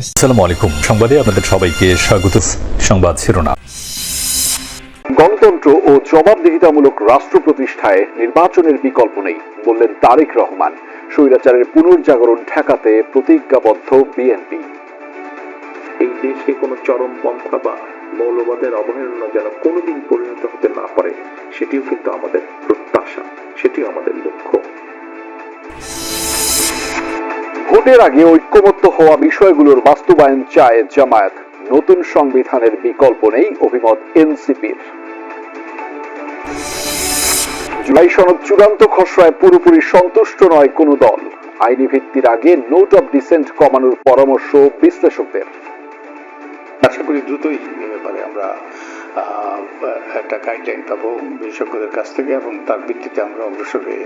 আসসালামু আলাইকুম। সংবাদে আপনাদের সবাইকে স্বাগত। সংবাদ শিরোনাম। গণতন্ত্র ও জবাবদিহিতামূলক রাষ্ট্র প্রতিষ্ঠায় নির্বাচনের বিকল্প নেই বললেন তারেক রহমান। স্বৈরাচারের পুনর্জাগরণ ঠেকাতে প্রতিজ্ঞাবদ্ধ বিএনপি। এই দেশকে কোনো চরমপন্থা বা মৌলবাদের অবহেলনা যেন কোনোদিন পরিণত হতে না পারে সেটিও কিন্তু আমাদের প্রত্যাশা সেটিও আমাদের লক্ষ্য। ভোটের আগে ঐক্যমত্য হওয়া বিষয়গুলোর বাস্তবায়ন চায় জামায়াত। নতুন সংবিধানের বিকল্প নেই অভিমত এনসিপির। জুলাই সনদ চূড়ান্ত খসড়ায় পুরোপুরি সন্তুষ্ট নয় কোনো দল। আইনি ভিত্তির আগে নোট অফ ডিসেন্ট কমানোর পরামর্শ বিশ্লেষকদের। আশা করি দ্রুতই এ ব্যাপারে আমরা একটা গাইডলাইন পাবো বিশেষজ্ঞদের কাছ থেকে এবং তার ভিত্তিতে আমরা অগ্রসর হয়ে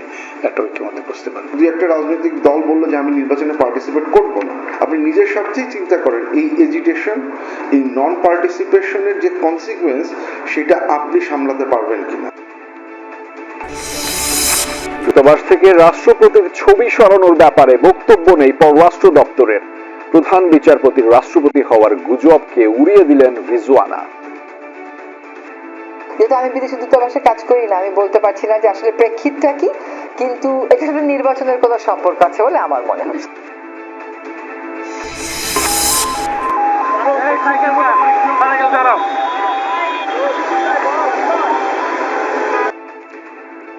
একটা ঐক্যমতে বসতে পারব। যদি একটা রাজনৈতিক দল বলল যে আমি নির্বাচনে পার্টিসিপেট করব না আপনি নিজের স্বার্থেই চিন্তা করেন এই এজিটেশন এই নন পার্টিসিপেশনের যে কনসিকুয়েন্স সেটা আপনি সামলাতে পারবেন কিনা? দূতাবাস থেকে রাষ্ট্রপতির ছবি সরানোর ব্যাপারে বক্তব্য নেই পররাষ্ট্র দপ্তরের। প্রধান বিচারপতির রাষ্ট্রপতি হওয়ার গুজবকে উড়িয়ে দিলেন রিজওয়ানা যেহেতু আমি বিদেশি দূতাবাসে কাজ করি না আমি বলতে পারছি না যে আসলে প্রেক্ষিতটা কি কিন্তু এটার সাথে নির্বাচনের কোনো সম্পর্ক আছে বলে আমার মনে হয়।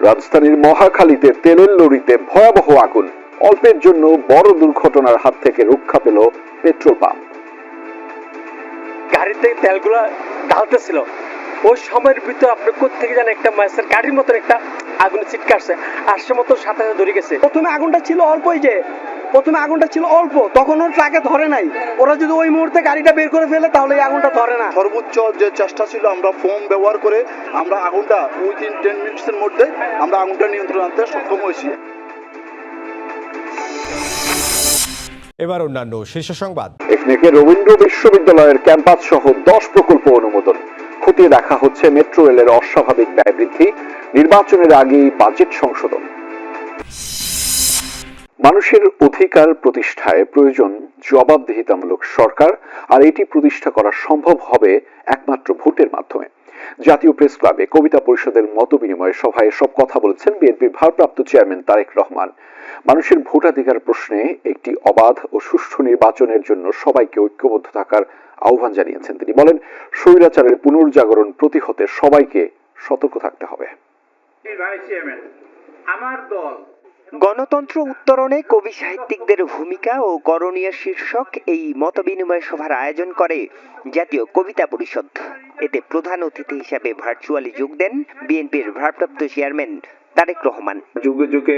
রাজধানীর মহাখালীতে তেলের লরিতে ভয়াবহ আগুন অল্পের জন্য বড় দুর্ঘটনার হাত থেকে রক্ষা পেল পেট্রোল পাম্প। গাড়িতে তেলগুলা ঢালতেছিল। ওই সময়ের ভিতরে আপনি কোথেকে যেন একটা মাছের গাড়ির মতন একটা আগুন ছিটকাছে। আসছে মতো সাথে সাথে ধরে গেছে। প্রথমে আগুনটা ছিল অল্পই যে প্রথমে আগুনটা ছিল অল্প তখন ওর ট্রাকে ধরে নাই। ওরা যদি ওই মুহূর্তে গাড়িটা বের করে ফেলে তাহলে এই আগুনটা ধরে না। সর্বোচ্চ যে চেষ্টা ছিল আমরা ফোম ব্যবহার করে আমরা আগুনটা উইথিন টেন মিনিটসের মধ্যে আমরা আগুনটা নিয়ন্ত্রণ আনতে সক্ষম হয়েছি। এবার অন্যান্য শীর্ষ সংবাদ। এখানে রবীন্দ্র বিশ্ববিদ্যালয়ের ক্যাম্পাস সহ দশ প্রকল্প অনুমোদন। খতিয়ে দেখা হচ্ছে মেট্রো রেলের অস্বাভাবিক ব্যয় বৃদ্ধি নির্বাচনের আগেই বাজেট সংশোধন। মানুষের অধিকার প্রতিষ্ঠায় প্রয়োজন জবাবদিহিতামূলক সরকার, আর এটি প্রতিষ্ঠা করা সম্ভব হবে একমাত্র ভোটের মাধ্যমে। জাতীয় প্রেস ক্লাবে কবিতা পরিষদের মত বিনিময় সভায় সব কথা বলেছেন বিএনপির ভারপ্রাপ্ত চেয়ারম্যান তারেক রহমান। মানুষের ভোটাধিকার প্রশ্নে একটি অবাধ ও সুষ্ঠু নির্বাচনের জন্য সবাইকে ঐক্যবদ্ধ থাকার আহ্বান জানিয়েছেন তিনি। বলেন, স্বৈরাচারের পুনর্জাগরণ প্রতিহতে সবাইকে সতর্ক থাকতে হবে। আমার দল গণতন্ত্র উত্তরণে কবি সাহিত্যিকদের ভূমিকা ও করণীয় শীর্ষক এই মতবিনিময় সভার আয়োজন করে জাতীয় কবিতা পরিষদ। এতে প্রধান অতিথি হিসাবে ভার্চুয়ালি যোগ দেন বিএনপির ভারপ্রাপ্ত চেয়ারম্যান তারেক রহমান। যুগে যুগে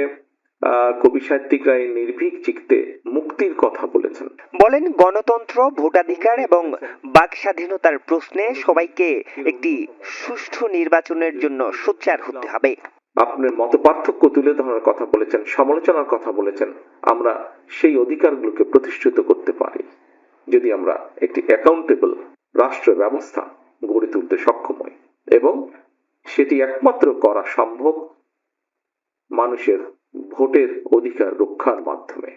কবি সাহিত্যিকরা এই নির্ভীক চিত্তে মুক্তির কথা বলেছেন। বলেন গণতন্ত্র ভোটাধিকার এবং বাক স্বাধীনতার প্রশ্নে সবাইকে একটি সুষ্ঠু নির্বাচনের জন্য সোচ্চার হতে হবে। আপনার মত পার্থক্য তুলে ধরার কথা বলেছেন সমালোচনার কথা বলেছেন আমরা সেই অধিকারগুলোকে প্রতিষ্ঠিত করতে পারি। যদি আমরা একটি অ্যাকাউন্টেবল রাষ্ট্র ব্যবস্থা গড়ে তুলতে সক্ষম হই এবং সেটি একমাত্র করা সম্ভব মানুষের ভোটের অধিকার রক্ষার মাধ্যমে।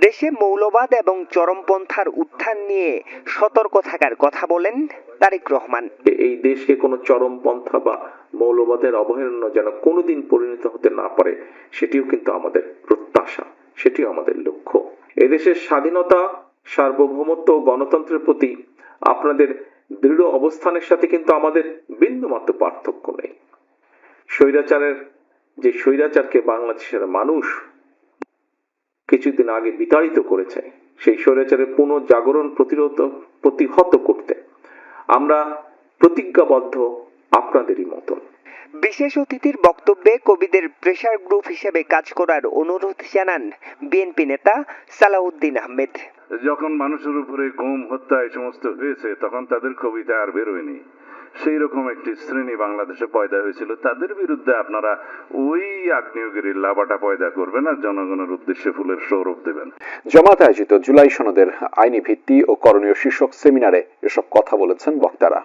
দেশে মৌলবাদ এবং চরমপন্থার উত্থান নিয়ে সতর্ক থাকার কথা বলেন তারেক রহমান। এই দেশকে কোনো চরমপন্থা বা মৌলবাদের অবহেলনা যেন কোনোদিন পরিণত হতে না পারে, সেটিও কিন্তু আমাদের প্রত্যাশা, সেটিও আমাদের লক্ষ্য। এদেশের স্বাধীনতা, সার্বভৌমত্ব ও গণতন্ত্রের প্রতি আপনাদের দৃঢ় অবস্থানের সাথে কিন্তু আমাদের বিন্দুমাত্র পার্থক্য নেই। স্বৈরাচারের, যে স্বৈরাচারকে বাংলাদেশের মানুষ কিছুদিন আগে বিতাড়িত করেছে, সেই স্বৈরাচারের পুনর্জাগরণ প্রতিরোধ, প্রতিহত করতে আমরা প্রতিজ্ঞাবদ্ধ আপনাদেরই মতন বিশেষ অতিথির বক্তব্যে কবিদের প্রেসার গ্রুপ হিসেবে কাজ করার অনুরোধ জানান বিএনপি নেতা সালাউদ্দিন আহমেদ। যখন মানুষের উপরে গুম হত্যা এই সমস্ত হয়েছে তখন তাদের কবিতা আর বেরোয়নি। সেই রকম একটি শ্রেণি বাংলাদেশে পয়দা হয়েছিল। তাদের বিরুদ্ধে আপনারা ওই আগ্নেয়গিরির লাভাটা পয়দা করবেন আর জনগণের উদ্দেশ্যে ফুলের সৌরভ দেবেন। জামাত আয়োজিত জুলাই সনদের আইনি ভিত্তি ও করণীয় শীর্ষক সেমিনারে এসব কথা বলেছেন বক্তারা।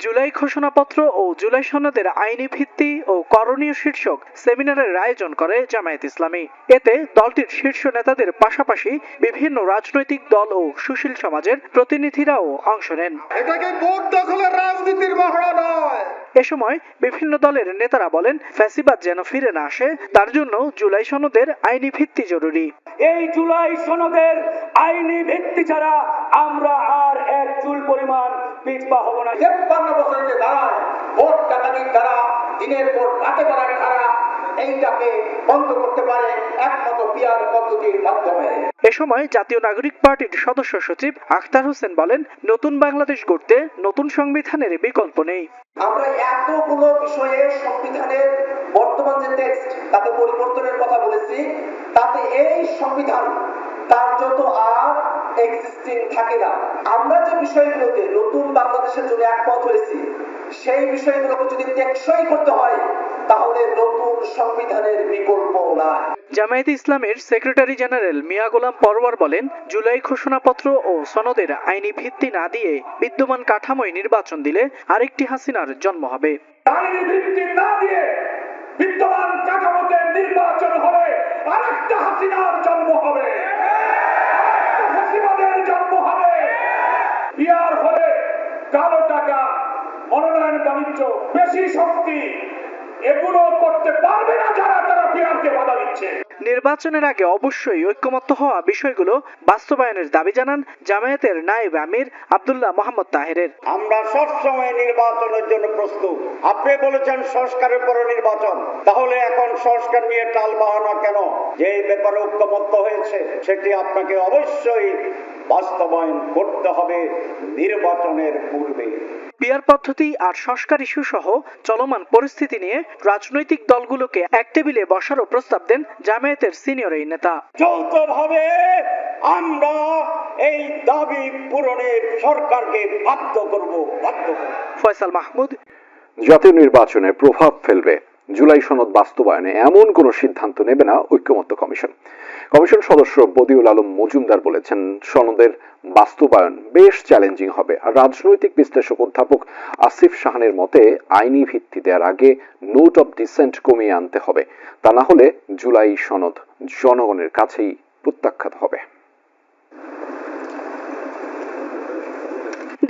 জুলাই ঘোষণাপত্র ও জুলাই সনদের আইনি ভিত্তি ও করণীয় শীর্ষক সেমিনারের আয়োজন করে জামায়াত ইসলামী। এতে দলটির শীর্ষ নেতাদের পাশাপাশি বিভিন্ন রাজনৈতিক দল ও সুশীল সমাজের প্রতিনিধিরাও অংশ নেন। এটাকে দখলের রাজনীতির মহড়া নয়। এ সময় বিভিন্ন দলের নেতারা বলেন ফ্যাসিবাদ যেন ফিরে না আসে তার জন্য জুলাই সনদের আইনি ভিত্তি জরুরি। এই জুলাই সনদের আইনি ভিত্তি ছাড়া আমরা আর এক চুল পরিমাণ পিছপা হব না। তেপ্পান্ন বছর যে দাঁড়ায় ভোট ডাকাতির দ্বারা দিনের পর রাতে করার খারা এইটাকে বন্ধ করতে পারে একমাত্র সময় জাতীয় নাগরিক পার্টির সদস্য সচিব আখতার হোসেন বলেন, নতুন বাংলাদেশ গড়তে নতুন সংবিধানের বিকল্প নেই। আমরা এতগুলো বিষয়ে সংবিধানের বর্তমান যে টেক্সট তাতে পরিবর্তনের কথা বলেছি, তাতে এই সংবিধান, তার যত আর এক্সিস্টিং থাকে না, আমরা যে বিষয়গুলোতে নতুন বাংলাদেশের জন্য একমত হয়েছি সেই বিষয়গুলোকে যদি টেকসই করতে হয় তাহলে নতুন সংবিধানের বিকল্প নাই। জামায়াতে ইসলামের সেক্রেটারি জেনারেল মিয়া গোলাম পরওয়ার বলেন জুলাই ঘোষণাপত্র ও সনদের আইনি ভিত্তি না দিয়ে বিদ্যমান কাঠামোয় নির্বাচন দিলে আরেকটি হাসিনার জন্ম হবে। আইনি ভিত্তি না দিয়ে বিদ্যমান কাঠামোতে নির্বাচন হবে আরেকটা হাসিনার জন্ম হবে আরেকটা ফ্যাসিবাদের জন্ম হবে বিয়ার হলে কালো টাকা মনোনয়ন বাণিজ্য বেশি শক্তি এগুলো করতে পারবে না যারা তারা বিহারকে বাধা দিচ্ছে। নির্বাচনের আগে অবশ্যই ঐক্যমত্য হওয়া বিষয়গুলো বাস্তবায়নের দাবি জানান জামায়াতের নায়েব আমির আব্দুল্লাহ মোহাম্মদ তাহেরের। আমরা সব সময় নির্বাচনের জন্য প্রস্তুত। আপনি বলেছেন সংস্কারের পরে নির্বাচন। তাহলে এখন সংস্কার নিয়ে টাল বাহানা কেন? যে ব্যাপারে ঐক্যমত্য হয়েছে সেটি আপনাকে অবশ্যই বাস্তবায়ন করতে হবে নির্বাচনের পূর্বে। পিয়ার পদ্ধতি আর সংস্কার ইস্যু সহ চলমান পরিস্থিতি নিয়ে রাজনৈতিক দলগুলোকে এক টেবিলে বসারও প্রস্তাব দেন জামায়াতের সিনিয়র এই নেতা। যৌথভাবে আমরা এই দাবি পূরণে সরকারকে বাধ্য করব বাধ্য করব। ফয়সাল মাহমুদ। জাতীয় নির্বাচনে প্রভাব ফেলবে। জুলাই সনদ বাস্তবায়নে এমন কোনো সিদ্ধান্ত নেবে না ঐক্যমত্য কমিশন। কমিশন সদস্য বদিউল আলম মজুমদার বলেছেন, সনদের বাস্তবায়ন বেশ চ্যালেঞ্জিং হবে। আর রাজনৈতিক বিশ্লেষক অধ্যাপক আসিফ শাহানের মতে, আইনি ভিত্তি দেওয়ার আগে নোট অব ডিসেন্ট কমিয়ে আনতে হবে। তা না হলে জুলাই সনদ জনগণের কাছেই প্রত্যাখ্যাত হবে।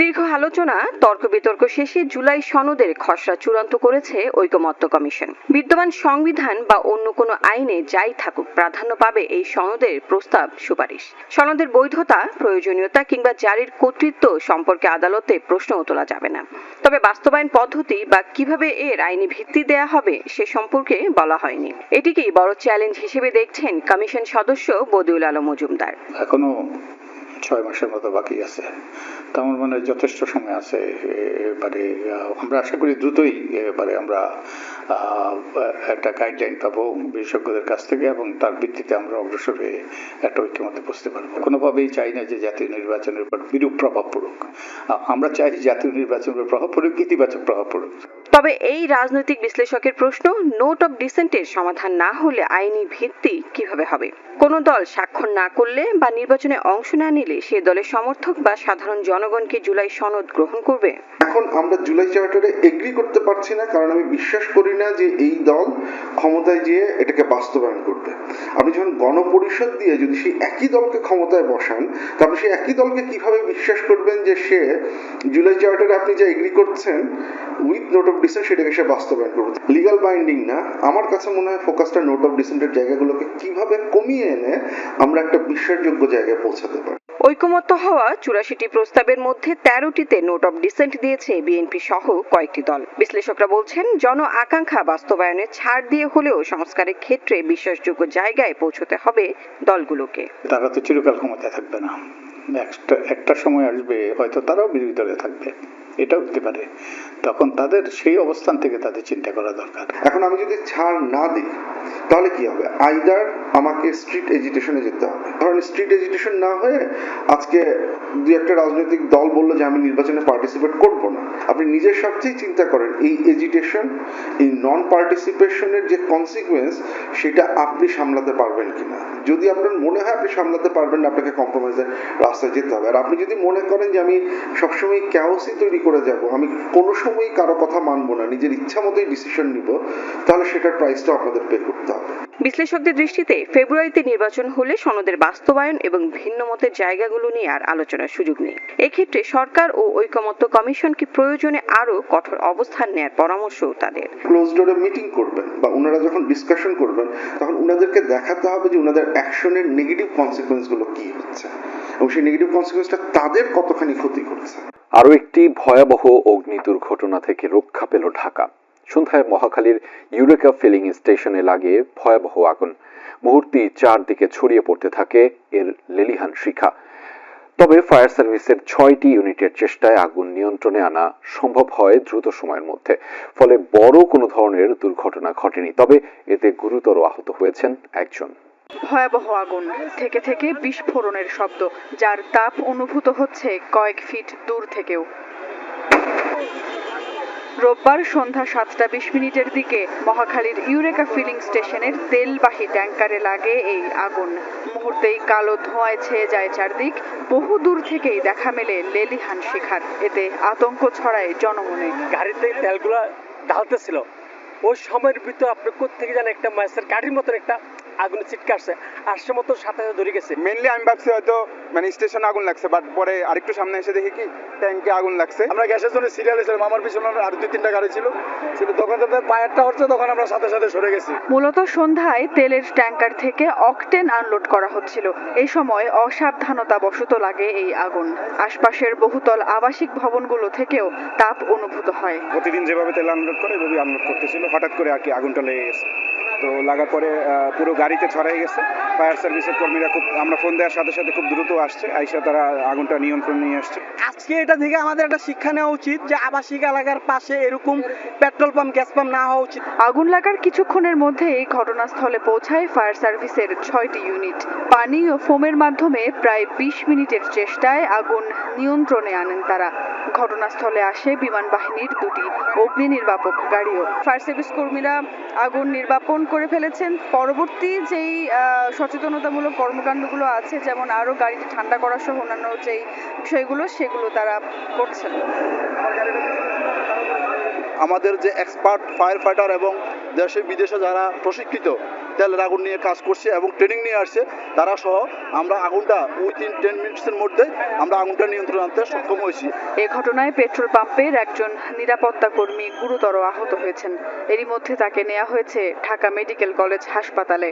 দীর্ঘ আলোচনা, তর্ক বিতর্ক শেষে জুলাই সনদের খসড়া চূড়ান্ত করেছে ঐকমত্য কমিশন। বিদ্যমান সংবিধান বা অন্য কোনো আইনে যাই থাকুক, প্রাধান্য পাবে এই সনদের প্রস্তাব সুপারিশ। সনদের বৈধতা, প্রয়োজনীয়তা কিংবা জারির কর্তৃত্ব সম্পর্কে আদালতে প্রশ্ন তোলা যাবে না। তবে বাস্তবায়ন পদ্ধতি বা কীভাবে এর আইনি ভিত্তি দেয়া হবে সে সম্পর্কে বলা হয়নি। এটিকেই বড় চ্যালেঞ্জ হিসেবে দেখছেন কমিশন সদস্য বদিউল আলম মজুমদার। এখনও ছয় মাসের মতো বাকি আছে। তো আমার মনে হয় যথেষ্ট সময় আছে, এবারে আমরা আশা করি দ্রুতই এবারে আমরা একটা গাইডলাইন পাবো বিশেষজ্ঞদের কাছ থেকে এবং তার ভিত্তিতে আমরা অগ্রসর হয়ে একটা ঐক্যমতে বসতে পারব। কোনোভাবেই চাই না যে জাতীয় নির্বাচনের উপর বিরূপ প্রভাব পড়ুক। আমরা চাই জাতীয় নির্বাচনের উপর প্রভাব পড়ুক, ইতিবাচক প্রভাব পড়ুক। তবে এই রাজনৈতিক বিশ্লেষকের প্রশ্ন নোট অফ ডিসেন্টের সমাধান না হলে আইনি ভিত্তি কীভাবে হবে? কোন দল স্বাক্ষর না করলে বা নির্বাচনে অংশ না নিলে সে দলের সমর্থক বা সাধারণ জনগণকে জুলাই সনদ গ্রহণ করবে। এখন আমরা জুলাই চার্টারে এগ্রি করতে পারছি না, কারণ আমি বিশ্বাস করি না যে এই দল ক্ষমতায় যেয়ে এটাকে বাস্তবায়ন করবে। আপনি যখন গণপরিষদ দিয়ে যদি সেই একই দলকে ক্ষমতায় বসান তারপরে সেই একই দলকে কীভাবে বিশ্বাস করবেন যে সে জুলাই চার্টারে আপনি যা এগ্রি করছেন উইথ নোট অফ ডিসেন্ট সেটাকে সে বাস্তবায়ন করবে? লিগাল বাইন্ডিং না। আমার কাছে মনে হয় ফোকাসটা নোট অফ ডিসেন্টের জায়গাগুলোকে কীভাবে কমিয়ে এনে আমরা একটা বিশ্বাসযোগ্য জায়গায় পৌঁছাতে পারি। ঐকমত্য হওয়া চুরাশিটি প্রস্তাবের মধ্যে তেরোটিতে নোট অফ ডিসেন্ট দিয়েছে বিএনপি সহ কয়েকটি দল। বিশ্লেষকরা বলছেন জন আকাঙ্ক্ষা বাস্তবায়নে ছাড় দিয়ে হলেও সংস্কারের ক্ষেত্রে বিশ্বাসযোগ্য জায়গায় পৌঁছতে হবে দলগুলোকে। তারা তো চিরকাল ক্ষমতায় থাকবে না। একটা একটা সময় আসবে হয়তো তারাও বিরোধী দলে থাকবে। এটাও হতে পারে। তখন তাদের সেই অবস্থান থেকে তাদের চিন্তা করা দরকার। এখন আমি যদি ছাড় না দিই, তাহলে কি হবে? আইদার আমাকে স্ট্রিট এজিটেশনে যেতে হবে। ধরেন স্ট্রিট এজিটেশন না হয়ে আজকে দু একটা রাজনৈতিক দল বলল যে আমি নির্বাচনে পার্টিসিপেট করব না। আপনি নিজের স্বার্থেই চিন্তা করেন, এই এজিটেশন এই নন পার্টিসিপেশনের যে কনসিকুয়েন্স সেটা আপনি সামলাতে পারবেন কিনা। যদি আপনার মনে হয় আপনি সামলাতে পারবেন না, আপনাকে কম্প্রোমাইজের রাস্তায় যেতে হবে। আর আপনি যদি মনে করেন যে আমি সবসময় ক্যাওসই তৈরি করে যাব। আমি কোনো সময়ই কারও কথা মানবো না। নিজের ইচ্ছা মতোই ডিসিশন নিব। তাহলে সেটার প্রাইসটা আপনাদের পে করতে হবে। বিশ্লেষকদের দৃষ্টিতে ফেব্রুয়ারিতে নির্বাচন হলে সনদের বাস্তবায়ন এবং ভিন্ন মতের জায়গাগুলো নিয়ে আর আলোচনার সুযোগ নেই। এক্ষেত্রে সরকার ও ঐকমত্য কমিশনকে প্রয়োজনে আরও কঠোর অবস্থান নেয়ার পরামর্শও তাদের। ক্লোজ ডোরে মিটিং করবেন বা ওনারা যখন ডিসকাশন করবেন তখন ওনাদেরকে দেখাতে হবে যে ওনাদের অ্যাকশনের নেগেটিভ কনসিকোয়েন্সগুলো কি হচ্ছে। এবং সেই নেগেটিভ কনসিকোয়েন্সটা তাদের কতখানি ক্ষতি করছে। আরও একটি ভয়াবহ অগ্নি দুর্ঘটনা থেকে রক্ষা পেল ঢাকা। সন্ধ্যায় মহাখালীর ইউরেকা ফিলিং স্টেশনে লাগে ভয়াবহ আগুন। মুহূর্তেই চারদিকে ছড়িয়ে পড়তে থাকে এর লেলিহান শিখা। তবে ফায়ার সার্ভিসের ছয়টি ইউনিটের চেষ্টায় আগুন নিয়ন্ত্রণে আনা সম্ভব হয় দ্রুত সময়ের মধ্যে। ফলে বড় কোনো ধরনের দুর্ঘটনা ঘটেনি। তবে এতে গুরুতর আহত হয়েছেন একজন। ভয়াবহ আগুন। থেকে থেকে বিস্ফোরণের শব্দ, যার তাপ অনুভূত হচ্ছে কয়েক ফিট দূর থেকেও। রোববার সন্ধ্যা সাতটা বিশ মিনিটের দিকে মহাখালীর ইউরেকা ফিলিং স্টেশনের তেলবাহী ট্যাঙ্কারে লাগে এই আগুন। মুহূর্তেই কালো ধোঁয়ায় ছেয়ে যায় চারদিক। বহু দূর থেকেই দেখা মেলে লেলিহান শিখার। এতে আতঙ্ক ছড়ায় জনমনে। গাড়িতে তেলগুলো ঢালতেছিল। ওই সময়ের ভিতর আপনি কোথেকে জানেন একটা মাছের গাড়ির মতন একটা আগুনে চিটকাছে আসছে। মতো সাথে সাথে ধরে গেছে। মেনলি আমি ভাবছি হয়তো মানে স্টেশনে আগুন লাগছে বাট পরে আরেকটু সামনে এসে দেখি কি ট্যাঙ্কে আগুন লাগছে। আমরা গ্যাসের জন্য সিরিয়াল ছিলাম আমার পিছনে আর দুই তিনটা গাড়ি ছিল। ছিল তখন তাদের পায়ারটা হচ্ছে তখন আমরা সাথে সাথে সরে গেছি। মূলত সন্ধ্যায় তেলের ট্যাঙ্কার থেকে অকটেন আনলোড করা হচ্ছিল। এই সময় অসাবধানতা বশত লাগে এই আগুন। আশপাশের বহুতল আবাসিক ভবনগুলো থেকেও তাপ অনুভূত হয়। প্রতিদিন যেভাবে তেল আনলোড করে এভাবেই আনলোড করতেছিল। হঠাৎ করে আর কি আগুনটা লেগে গেছে। তো লাগার পরে পুরো গাড়িতে ছড়াই গেছে। ফায়ার সার্ভিসের কর্মীরা খুব আমরা ফোন দেওয়ার সাথে সাথে খুব দ্রুত আসছে। আইসা তারা আগুনটা নিয়ন্ত্রণ নিয়ে আসছে। আজকে এটা থেকে আমাদের একটা শিক্ষা নেওয়া উচিত যে আবাসিক এলাকার পাশে এরকম পেট্রোল পাম্প গ্যাস পাম্প না হওয়া উচিত। আগুন লাগার কিছুক্ষণের মধ্যেই ঘটনাস্থলে পৌঁছায় ফায়ার সার্ভিসের ছয়টি ইউনিট। পানি ও ফোমের মাধ্যমে প্রায় বিশ মিনিটের চেষ্টায় আগুন নিয়ন্ত্রণে আনেন তারা। ঘটনাস্থলে আসে বিমান বাহিনীর দুটি অগ্নি নির্বাপক গাড়িও। ফায়ার সার্ভিস কর্মীরা আগুন নির্বাপন করে ফেলেছেন। পরবর্তী যেই সচেতনতামূলক কর্মকাণ্ডগুলো আছে, যেমন আরও গাড়িটি ঠান্ডা করা সহ অন্যান্য যেই বিষয়গুলো, সেগুলো তারা করছেন। আমাদের যে এক্সপার্ট ফায়ার ফাইটার এবং দেশে বিদেশে যারা প্রশিক্ষিত তেলের আগুন নিয়ে কাজ করছে এবং ট্রেনিং নিয়ে আসছে। তারা সহ আমরা আগুনটা উইথিন টেন মিনিটসের মধ্যে আমরা আগুনটা নিয়ন্ত্রণ আনতে সক্ষম হয়েছি। এ ঘটনায় পেট্রোল পাম্পের একজন নিরাপত্তা কর্মী গুরুতর আহত হয়েছেন। এরই মধ্যে তাকে নেওয়া হয়েছে ঢাকা মেডিকেল কলেজ হাসপাতালে।